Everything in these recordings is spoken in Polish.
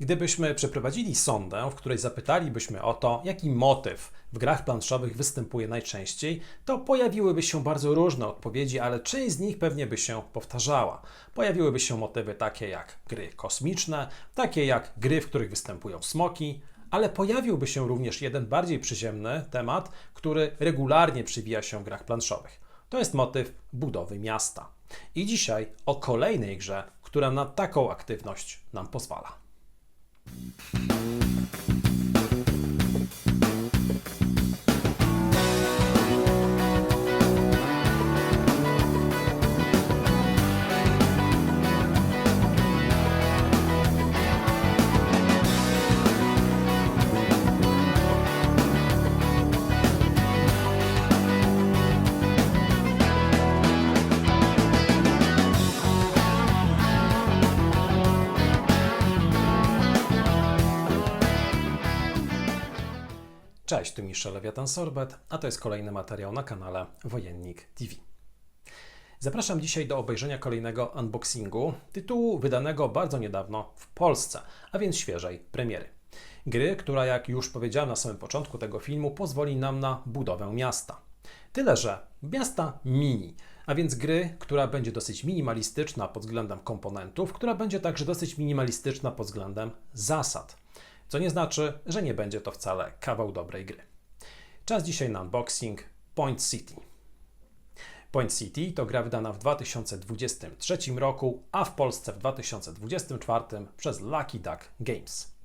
Gdybyśmy przeprowadzili sondę, w której zapytalibyśmy o to, jaki motyw w grach planszowych występuje najczęściej, to pojawiłyby się bardzo różne odpowiedzi, ale część z nich pewnie by się powtarzała. Pojawiłyby się motywy takie jak gry kosmiczne, takie jak gry, w których występują smoki, ale pojawiłby się również jeden bardziej przyziemny temat, który regularnie przywija się w grach planszowych. To jest motyw budowy miasta. I dzisiaj o kolejnej grze, która na taką aktywność nam pozwala. Thank you. Cześć, tu Michel Lewiatan Sorbet, a to jest kolejny materiał na kanale Wojennik TV. Zapraszam dzisiaj do obejrzenia kolejnego unboxingu tytułu wydanego bardzo niedawno w Polsce, a więc świeżej premiery. Gry, która jak już powiedziałem na samym początku tego filmu, pozwoli nam na budowę miasta. Tyle, że miasta mini, a więc gry, która będzie dosyć minimalistyczna pod względem komponentów, która będzie także dosyć minimalistyczna pod względem zasad. Co nie znaczy, że nie będzie to wcale kawał dobrej gry. Czas dzisiaj na unboxing Point City. Point City to gra wydana w 2023 roku, a w Polsce w 2024 przez Lucky Duck Games.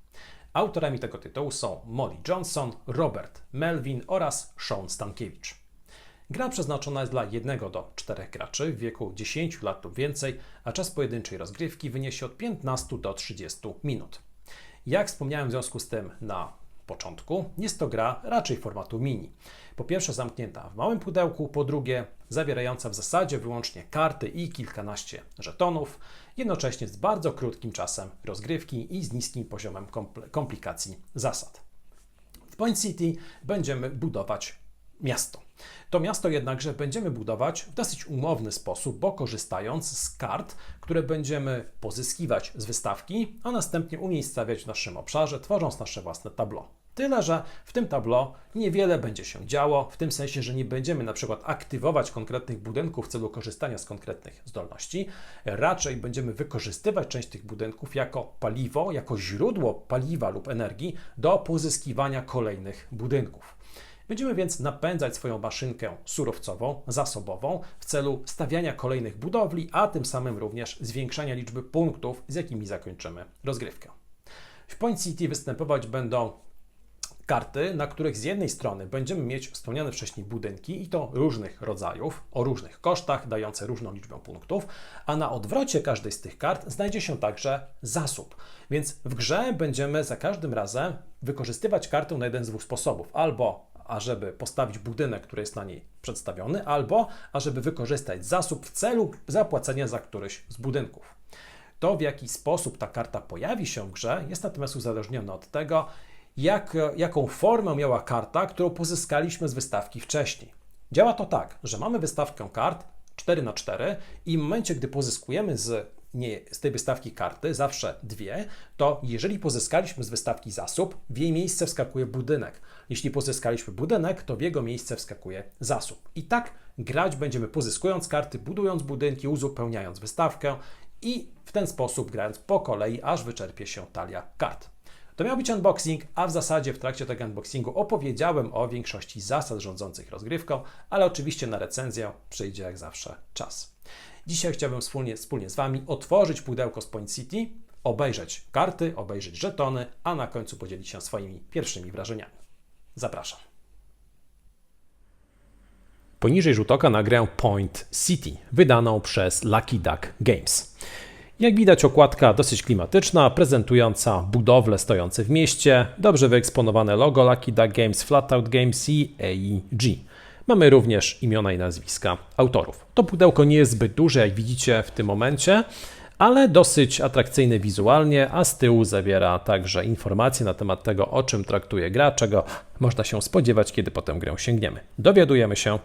Autorami tego tytułu są Molly Johnson, Robert Melvin oraz Sean Stankiewicz. Gra przeznaczona jest dla 1 do 4 graczy w wieku 10 lat lub więcej, a czas pojedynczej rozgrywki wyniesie od 15 do 30 minut. Jak wspomniałem w związku z tym na początku, jest to gra raczej formatu mini. Po pierwsze zamknięta w małym pudełku, po drugie zawierająca w zasadzie wyłącznie karty i kilkanaście żetonów, jednocześnie z bardzo krótkim czasem rozgrywki i z niskim poziomem komplikacji zasad. W Point City będziemy budować miasto. To miasto jednakże będziemy budować w dosyć umowny sposób, bo korzystając z kart, które będziemy pozyskiwać z wystawki, a następnie umiejscawiać w naszym obszarze, tworząc nasze własne tablo. Tyle, że w tym tablo niewiele będzie się działo, w tym sensie, że nie będziemy na przykład aktywować konkretnych budynków w celu korzystania z konkretnych zdolności. Raczej będziemy wykorzystywać część tych budynków jako paliwo, jako źródło paliwa lub energii do pozyskiwania kolejnych budynków. Będziemy więc napędzać swoją maszynkę surowcową, zasobową w celu stawiania kolejnych budowli, a tym samym również zwiększania liczby punktów, z jakimi zakończymy rozgrywkę. W Point City występować będą karty, na których z jednej strony będziemy mieć wspomniane wcześniej budynki i to różnych rodzajów, o różnych kosztach, dające różną liczbę punktów, a na odwrocie każdej z tych kart znajdzie się także zasób. Więc w grze będziemy za każdym razem wykorzystywać kartę na jeden z dwóch sposobów. Albo ażeby postawić budynek, który jest na niej przedstawiony, albo ażeby wykorzystać zasób w celu zapłacenia za któryś z budynków. To, w jaki sposób ta karta pojawi się w grze, jest natomiast uzależnione od tego, jak, jaką formę miała karta, którą pozyskaliśmy z wystawki wcześniej. Działa to tak, że mamy wystawkę kart 4 na 4 i w momencie, gdy pozyskujemy z nie, z tej wystawki karty, zawsze dwie, to jeżeli pozyskaliśmy z wystawki zasób, w jej miejsce wskakuje budynek. Jeśli pozyskaliśmy budynek, to w jego miejsce wskakuje zasób. I tak grać będziemy pozyskując karty, budując budynki, uzupełniając wystawkę i w ten sposób grając po kolei, aż wyczerpie się talia kart. To miał być unboxing, a w zasadzie w trakcie tego unboxingu opowiedziałem o większości zasad rządzących rozgrywką, ale oczywiście na recenzję przyjdzie jak zawsze czas. Dzisiaj chciałbym wspólnie, wspólnie z Wami otworzyć pudełko z Point City, obejrzeć karty, obejrzeć żetony, a na końcu podzielić się swoimi pierwszymi wrażeniami. Zapraszam. Poniżej rzut oka na grę Point City, wydaną przez Lucky Duck Games. Jak widać, okładka dosyć klimatyczna, prezentująca budowle stojące w mieście, dobrze wyeksponowane logo Lucky Duck Games, Flatout Games i AEG. Mamy również imiona i nazwiska autorów. To pudełko nie jest zbyt duże, jak widzicie w tym momencie, ale dosyć atrakcyjne wizualnie, a z tyłu zawiera także informacje na temat tego, o czym traktuje gra, czego można się spodziewać, kiedy potem grę sięgniemy. Dowiadujemy się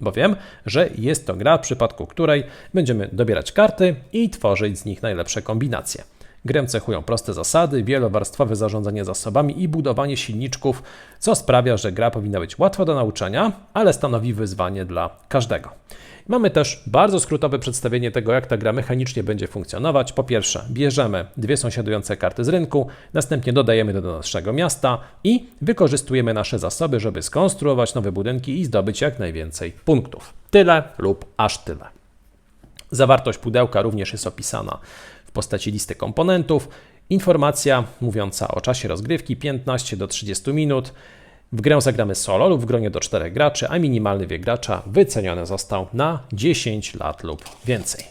bowiem, że jest to gra, w przypadku której będziemy dobierać karty i tworzyć z nich najlepsze kombinacje. Grę cechują proste zasady, wielowarstwowe zarządzanie zasobami i budowanie silniczków, co sprawia, że gra powinna być łatwa do nauczenia, ale stanowi wyzwanie dla każdego. Mamy też bardzo skrótowe przedstawienie tego, jak ta gra mechanicznie będzie funkcjonować. Po pierwsze, bierzemy dwie sąsiadujące karty z rynku, następnie dodajemy do naszego miasta i wykorzystujemy nasze zasoby, żeby skonstruować nowe budynki i zdobyć jak najwięcej punktów. Tyle lub aż tyle. Zawartość pudełka również jest opisana w postaci listy komponentów. Informacja mówiąca o czasie rozgrywki 15 do 30 minut. W grę zagramy solo lub w gronie do 4 graczy, a minimalny wiek gracza wyceniony został na 10 lat lub więcej.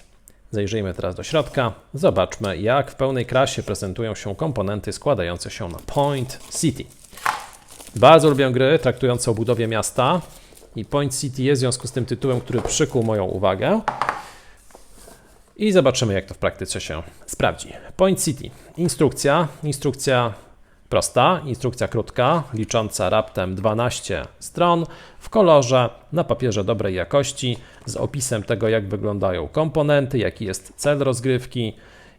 Zajrzyjmy teraz do środka. Zobaczmy, jak w pełnej krasie prezentują się komponenty składające się na Point City. Bardzo lubię gry traktujące o budowie miasta i Point City jest w związku z tym tytułem, który przykuł moją uwagę. I zobaczymy, jak to w praktyce się sprawdzi. Point City. Instrukcja. Instrukcja prosta, instrukcja krótka, licząca raptem 12 stron, w kolorze, na papierze dobrej jakości, z opisem tego, jak wyglądają komponenty, jaki jest cel rozgrywki,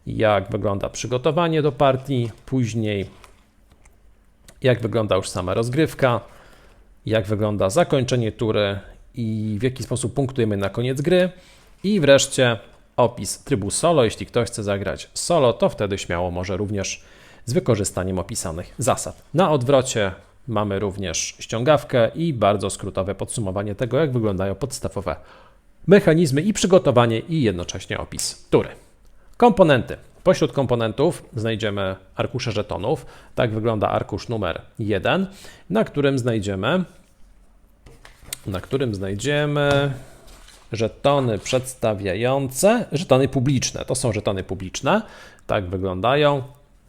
jak wygląda przygotowanie do partii, później jak wygląda już sama rozgrywka, jak wygląda zakończenie tury i w jaki sposób punktujemy na koniec gry. I wreszcie opis trybu solo. Jeśli ktoś chce zagrać solo, to wtedy śmiało może również z wykorzystaniem opisanych zasad. Na odwrocie mamy również ściągawkę i bardzo skrótowe podsumowanie tego, jak wyglądają podstawowe mechanizmy i przygotowanie i jednocześnie opis tury. Komponenty. Pośród komponentów znajdziemy arkusze żetonów. Tak wygląda arkusz numer 1, na którym znajdziemy na którym znajdziemy żetony przedstawiające, żetony publiczne. To są żetony publiczne. Tak wyglądają.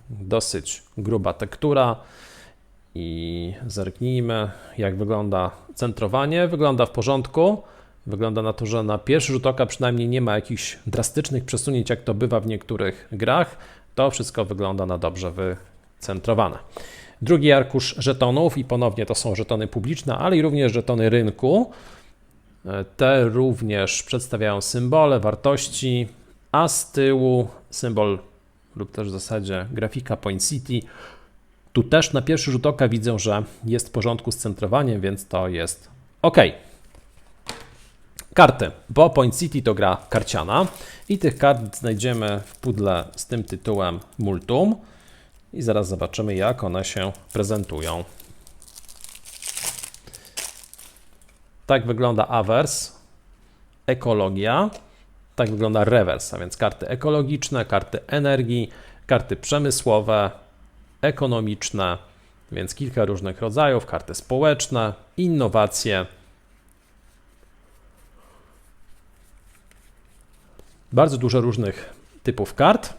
Dosyć gruba tektura. I zerknijmy, jak wygląda centrowanie. Wygląda w porządku. Wygląda na to, że na pierwszy rzut oka przynajmniej nie ma jakichś drastycznych przesunięć, jak to bywa w niektórych grach. To wszystko wygląda na dobrze wycentrowane. Drugi arkusz żetonów i ponownie to są żetony publiczne, ale i również żetony rynku. Te również przedstawiają symbole, wartości, a z tyłu symbol lub też w zasadzie grafika Point City. Tu też na pierwszy rzut oka widzę, że jest w porządku z centrowaniem, więc to jest ok. Karty, bo Point City to gra karciana i tych kart znajdziemy w pudle z tym tytułem Multum i zaraz zobaczymy jak one się prezentują. Tak wygląda awers, ekologia, tak wygląda rewers, a więc karty ekologiczne, karty energii, karty przemysłowe, ekonomiczne, więc kilka różnych rodzajów, karty społeczne, innowacje. Bardzo dużo różnych typów kart.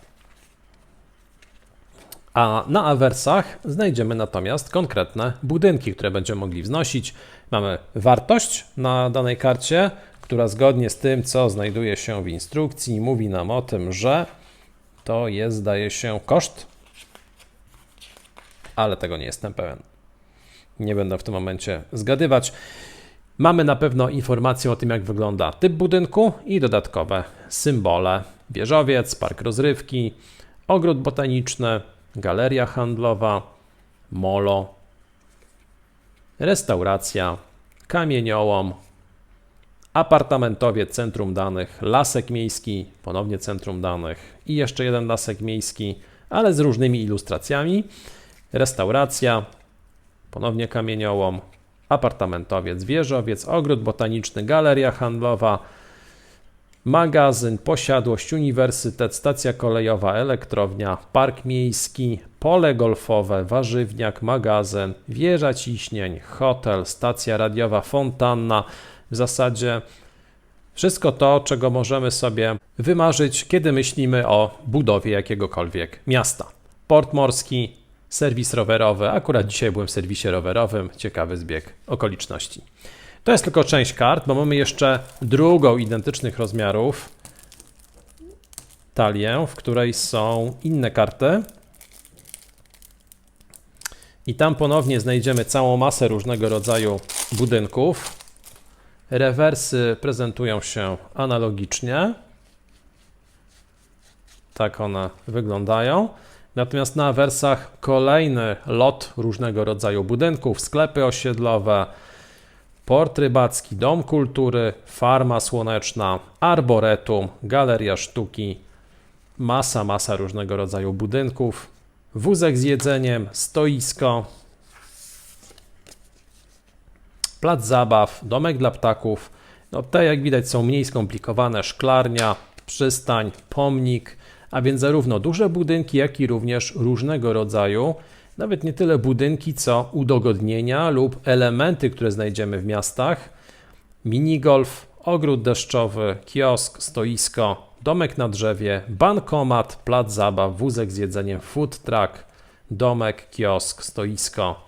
A na awersach znajdziemy natomiast konkretne budynki, które będziemy mogli wznosić. Mamy wartość na danej karcie, która zgodnie z tym, co znajduje się w instrukcji, mówi nam o tym, że to jest, zdaje się, koszt, ale tego nie jestem pewien. Nie będę w tym momencie zgadywać. Mamy na pewno informację o tym, jak wygląda typ budynku i dodatkowe symbole: wieżowiec, park rozrywki, ogród botaniczny, galeria handlowa, molo, restauracja, kamieniołom, apartamentowie, centrum danych, lasek miejski, ponownie centrum danych i jeszcze jeden lasek miejski, ale z różnymi ilustracjami, restauracja, ponownie kamieniołom, apartamentowiec, wieżowiec, ogród botaniczny, galeria handlowa, magazyn, posiadłość, uniwersytet, stacja kolejowa, elektrownia, park miejski, pole golfowe, warzywniak, magazyn, wieża ciśnień, hotel, stacja radiowa, fontanna. W zasadzie wszystko to, czego możemy sobie wymarzyć, kiedy myślimy o budowie jakiegokolwiek miasta. Port morski, serwis rowerowy. Akurat dzisiaj byłem w serwisie rowerowym. Ciekawy zbieg okoliczności. To jest tylko część kart, bo mamy jeszcze drugą identycznych rozmiarów talię, w której są inne karty. I tam ponownie znajdziemy całą masę różnego rodzaju budynków. Rewersy prezentują się analogicznie. tak one wyglądają. Natomiast na wersach kolejny lot różnego rodzaju budynków, sklepy osiedlowe, port rybacki, dom kultury, farma słoneczna, arboretum, galeria sztuki, masa, masa różnego rodzaju budynków, wózek z jedzeniem, stoisko, plac zabaw, domek dla ptaków. No, te, jak widać, są mniej skomplikowane: szklarnia, przystań, pomnik, a więc zarówno duże budynki, jak i również różnego rodzaju, nawet nie tyle budynki, co udogodnienia lub elementy, które znajdziemy w miastach. Minigolf, ogród deszczowy, kiosk, stoisko, domek na drzewie, bankomat, plac zabaw, wózek z jedzeniem, food truck, domek, kiosk, stoisko,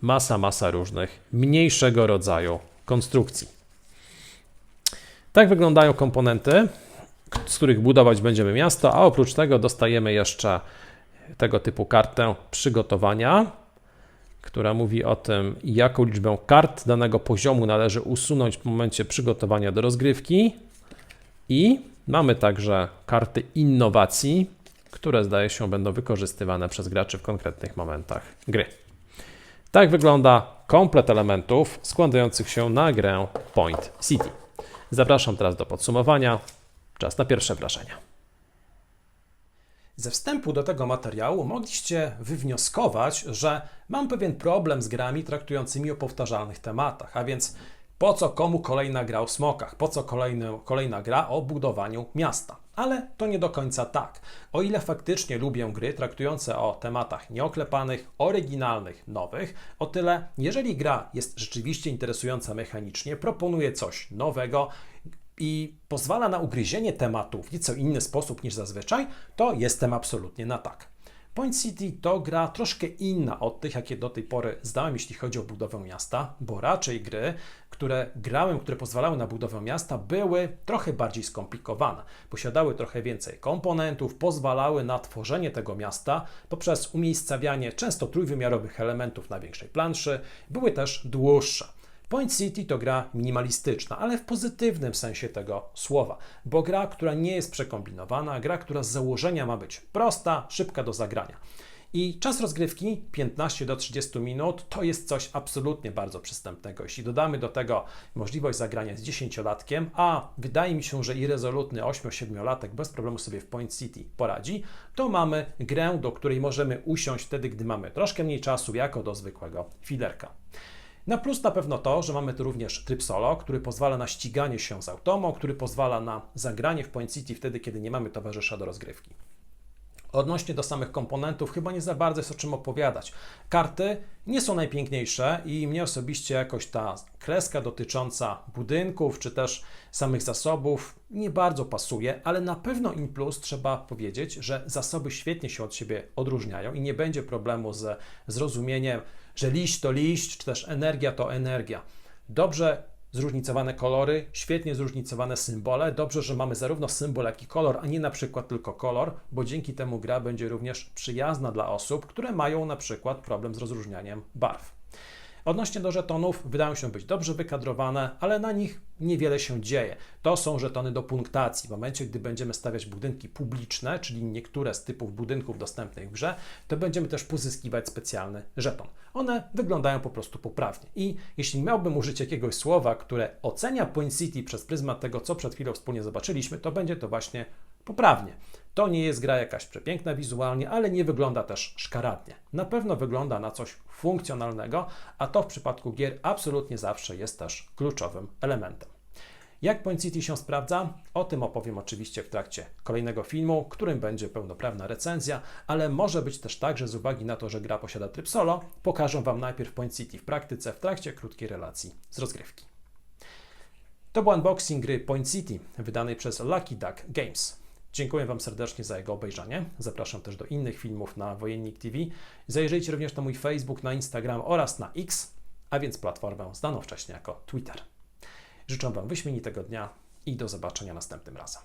masa, masa różnych mniejszego rodzaju konstrukcji. Tak wyglądają komponenty, z których budować będziemy miasto, a oprócz tego dostajemy jeszcze tego typu kartę przygotowania, która mówi o tym, jaką liczbę kart danego poziomu należy usunąć w momencie przygotowania do rozgrywki. I mamy także karty innowacji, które zdaje się będą wykorzystywane przez graczy w konkretnych momentach gry. Tak wygląda komplet elementów składających się na grę Point City. Zapraszam teraz do podsumowania. Czas na pierwsze wrażenia. Ze wstępu do tego materiału mogliście wywnioskować, że mam pewien problem z grami traktującymi o powtarzalnych tematach, a więc po co komu kolejna gra o smokach, po co kolejny, kolejna gra o budowaniu miasta. Ale to nie do końca tak. O ile faktycznie lubię gry traktujące o tematach nieoklepanych, oryginalnych, nowych, o tyle jeżeli gra jest rzeczywiście interesująca mechanicznie, proponuje coś nowego, i pozwala na ugryzienie tematu w nieco inny sposób niż zazwyczaj, to jestem absolutnie na tak. Point City to gra troszkę inna od tych, jakie do tej pory zdałem, jeśli chodzi o budowę miasta, bo raczej gry, które grałem, które pozwalały na budowę miasta, były trochę bardziej skomplikowane. Posiadały trochę więcej komponentów, pozwalały na tworzenie tego miasta poprzez umiejscawianie często trójwymiarowych elementów na większej planszy, były też dłuższe. Point City to gra minimalistyczna, ale w pozytywnym sensie tego słowa, bo gra, która nie jest przekombinowana, gra, która z założenia ma być prosta, szybka do zagrania. I czas rozgrywki 15 do 30 minut to jest coś absolutnie bardzo przystępnego. Jeśli dodamy do tego możliwość zagrania z 10-latkiem, a wydaje mi się, że i rezolutny 8-7-latek bez problemu sobie w Point City poradzi, to mamy grę, do której możemy usiąść wtedy, gdy mamy troszkę mniej czasu, jako do zwykłego filerka. Na plus na pewno to, że mamy tu również tryb solo, który pozwala na ściganie się z automą, który pozwala na zagranie w Point City wtedy, kiedy nie mamy towarzysza do rozgrywki. Odnośnie do samych komponentów, chyba nie za bardzo jest o czym opowiadać. Karty nie są najpiękniejsze i mnie osobiście jakoś ta kreska dotycząca budynków czy też samych zasobów nie bardzo pasuje, ale na pewno in plus trzeba powiedzieć, że zasoby świetnie się od siebie odróżniają i nie będzie problemu ze zrozumieniem, że liść to liść, czy też energia to energia. Dobrze zróżnicowane kolory, świetnie zróżnicowane symbole. Dobrze, że mamy zarówno symbol, jak i kolor, a nie na przykład tylko kolor, bo dzięki temu gra będzie również przyjazna dla osób, które mają na przykład problem z rozróżnianiem barw. Odnośnie do żetonów, wydają się być dobrze wykadrowane, ale na nich niewiele się dzieje. To są żetony do punktacji. W momencie, gdy będziemy stawiać budynki publiczne, czyli niektóre z typów budynków dostępnych w grze, to będziemy też pozyskiwać specjalny żeton. One wyglądają po prostu poprawnie. I jeśli miałbym użyć jakiegoś słowa, które ocenia Point City przez pryzmat tego, co przed chwilą wspólnie zobaczyliśmy, to będzie to właśnie poprawnie. To nie jest gra jakaś przepiękna wizualnie, ale nie wygląda też szkaradnie. Na pewno wygląda na coś funkcjonalnego, a to w przypadku gier absolutnie zawsze jest też kluczowym elementem. Jak Point City się sprawdza? O tym opowiem oczywiście w trakcie kolejnego filmu, którym będzie pełnoprawna recenzja, ale może być też tak, że z uwagi na to, że gra posiada tryb solo, pokażę Wam najpierw Point City w praktyce w trakcie krótkiej relacji z rozgrywki. To był unboxing gry Point City, wydanej przez Lucky Duck Games. Dziękuję Wam serdecznie za jego obejrzenie. Zapraszam też do innych filmów na Wojennik TV. Zajrzyjcie również na mój Facebook, na Instagram oraz na X, a więc platformę znaną wcześniej jako Twitter. Życzę Wam wyśmienitego dnia i do zobaczenia następnym razem.